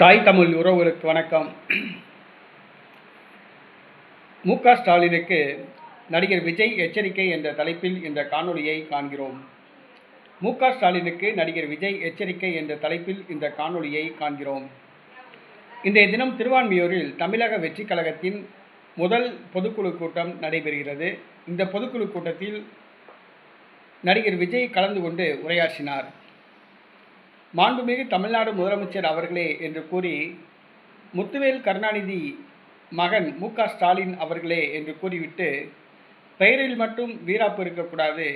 தாய் தமிழ் உறவுகளுக்கு வணக்கம். மு க ஸ்டாலினுக்கு நடிகர் விஜய் எச்சரிக்கை என்ற தலைப்பில் இந்த காணொளியை காண்கிறோம். மு க ஸ்டாலினுக்கு நடிகர் விஜய் எச்சரிக்கை என்ற தலைப்பில் இந்த காணொளியை காண்கிறோம். இன்றைய தினம் திருவான்மியூரில் தமிழக வெற்றிக் கழகத்தின் முதல் பொதுக்குழு கூட்டம் நடைபெறுகிறது. இந்த பொதுக்குழு கூட்டத்தில் நடிகர் விஜய் கலந்து கொண்டு உரையாற்றினார். மாண்புமிகு தமிழ்நாடு முதலமைச்சர் அவர்களே என்று கூறி முத்துவேல் கருணாநிதி மகன் மு க ஸ்டாலின் அவர்களே என்று கூறிவிட்டு பெயரில் மட்டும் வீராப்பு இருக்கக்கூடாது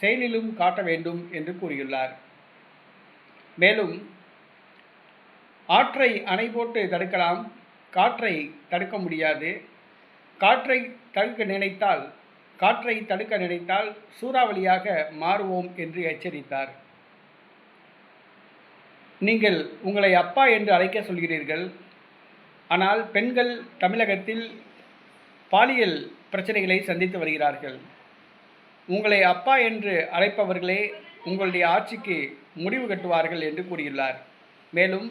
செயலிலும் காட்ட வேண்டும் என்று கூறியுள்ளார். மேலும் ஆற்றை அணை போட்டு தடுக்கலாம் காற்றை தடுக்க முடியாது. காற்றை தடுக்க நினைத்தால் காற்றை தடுக்க நினைத்தால் சூறாவளியாக மாறுவோம் என்று எச்சரித்தார். நீங்கள் உங்களை அப்பா என்று அழைக்க சொல்கிறீர்கள். ஆனால் பெண்கள் தமிழகத்தில் பாலியல் பிரச்சனைகளை சந்தித்து வருகிறார்கள். உங்களை அப்பா என்று அழைப்பவர்களே உங்களுடைய ஆட்சிக்கு முடிவு கட்டுவார்கள் என்று கூறியுள்ளார். மேலும்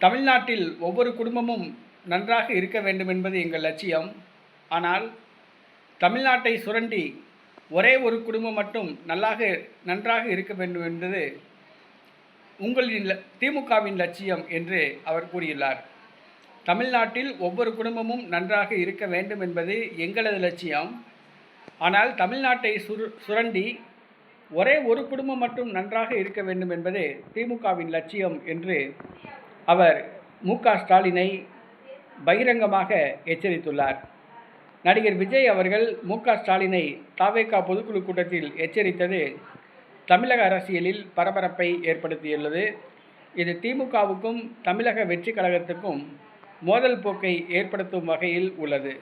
தமிழ்நாட்டில் ஒவ்வொரு குடும்பமும் நன்றாக இருக்க வேண்டும் என்பது எங்கள் லட்சியம். ஆனால் தமிழ்நாட்டை சுரண்டி ஒரே ஒரு குடும்பம் மட்டும் நல்லாக நன்றாக இருக்க வேண்டும் என்பது உங்களின் திமுகவின் லட்சியம் என்று அவர் கூறியுள்ளார். தமிழ்நாட்டில் ஒவ்வொரு குடும்பமும் நன்றாக இருக்க வேண்டும் என்பது எங்களது லட்சியம். ஆனால் தமிழ்நாட்டை சுரு சுரண்டி ஒரே ஒரு குடும்பம் மட்டும் நன்றாக இருக்க வேண்டும் என்பது திமுகவின் லட்சியம் என்று அவர் மு க ஸ்டாலினை பகிரங்கமாக எச்சரித்துள்ளார். நடிகர் விஜய் அவர்கள் மு க ஸ்டாலினை தாவேகா பொதுக்குழு கூட்டத்தில் எச்சரித்தது தமிழக அரசியலில் பரபரப்பை ஏற்படுத்தியுள்ளது. இது திமுகவுக்கும் தமிழக வெற்றி கழகத்துக்கும் மோதல் போக்கை ஏற்படுத்தும் வகையில் உள்ளது.